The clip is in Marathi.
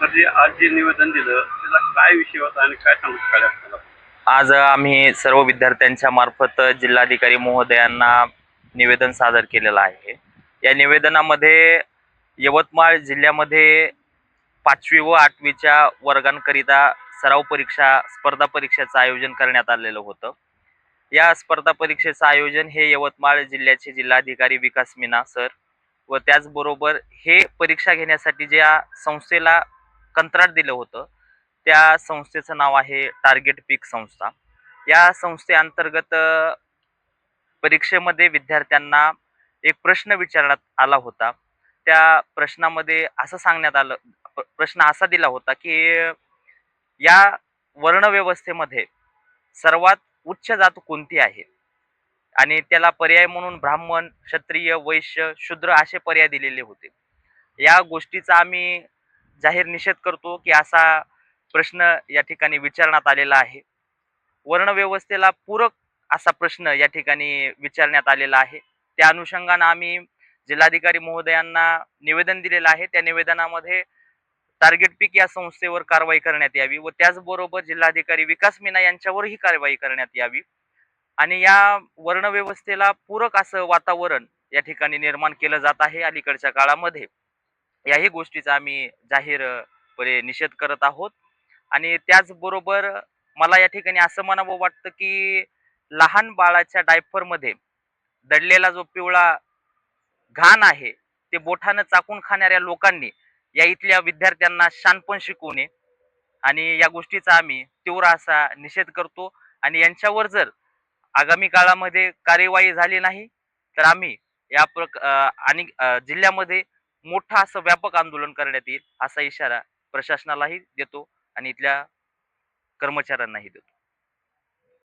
म्हणजे आज जे निवेदन दिलं त्याला काय विषय होता आणि काय सांगू शकाल आज आम्ही सर्व विद्यार्थ्यांच्या मार्फत जिल्हाधिकारी महोदयांना निवेदन सादर केलेलं आहे. या निवेदनामध्ये यवतमाळ जिल्ह्यामध्ये पाचवी व आठवीच्या वर्गांकरिता सराव परीक्षा स्पर्धा परीक्षेचं आयोजन करण्यात आलेलं होतं. या स्पर्धा परीक्षेचं आयोजन हे यवतमाळ जिल्ह्याचे जिल्हाधिकारी विकास मीना सर व त्याचबरोबर हे परीक्षा घेण्यासाठी ज्या संस्थेला कंत्राट दिलं होतं त्या संस्थेचं नाव आहे टार्गेट पीक संस्था. या संस्थेअंतर्गत परीक्षेमध्ये विद्यार्थ्यांना एक प्रश्न विचारण्यात आला होता. त्या प्रश्नामध्ये असं सांगण्यात आलं प्रश्न असा दिला होता की या वर्णव्यवस्थेमध्ये सर्वात उच्च जात कोणती आहे? आणि त्याला पर्याय म्हणून ब्राह्मण क्षत्रिय वैश्य शूद्र असे पर्याय दिलेले होते. या गोष्टीचा आम्ही जाहीर निषेध करतो की असा प्रश्न या ठिकाणी विचारण्यात आलेला आहे. वर्णव्यवस्थेला पूरक असा प्रश्न या ठिकाणी विचारण्यात आलेला आहे. त्या अनुषंगानं आम्ही जिल्हाधिकारी महोदयांना निवेदन दिलेलं आहे. त्या निवेदनामध्ये टार्गेट पीक या संस्थेवर कारवाई करण्यात यावी व त्याचबरोबर जिल्हाधिकारी विकास मीना यांच्यावरही कारवाई करण्यात यावी. आणि या वर्णव्यवस्थेला पूरक असं वातावरण या ठिकाणी निर्माण केलं जात आहे अलीकडच्या काळामध्ये. याही गोष्टीचा आम्ही जाहीरपणे निषेध करत आहोत. आणि त्याचबरोबर मला या ठिकाणी असं म्हणावं वाटतं की लहान बाळाच्या डायफरमध्ये दडलेला जो पिवळा घाण आहे ते बोठानं चाकून खाणाऱ्या लोकांनी या इथल्या विद्यार्थ्यांना शानपण शिकवू नये आणि या गोष्टीचा आम्ही तीव्र असा निषेध करतो. आणि यांच्यावर जर आगामी काळामध्ये कार्यवाही झाली नाही तर आम्ही या प्रक आणि जिल्ह्यामध्ये मोठा असं व्यापक आंदोलन करण्यात येईल असा इशारा प्रशासनालाही देतो आणि इथल्या कर्मचाऱ्यांनाही देतो.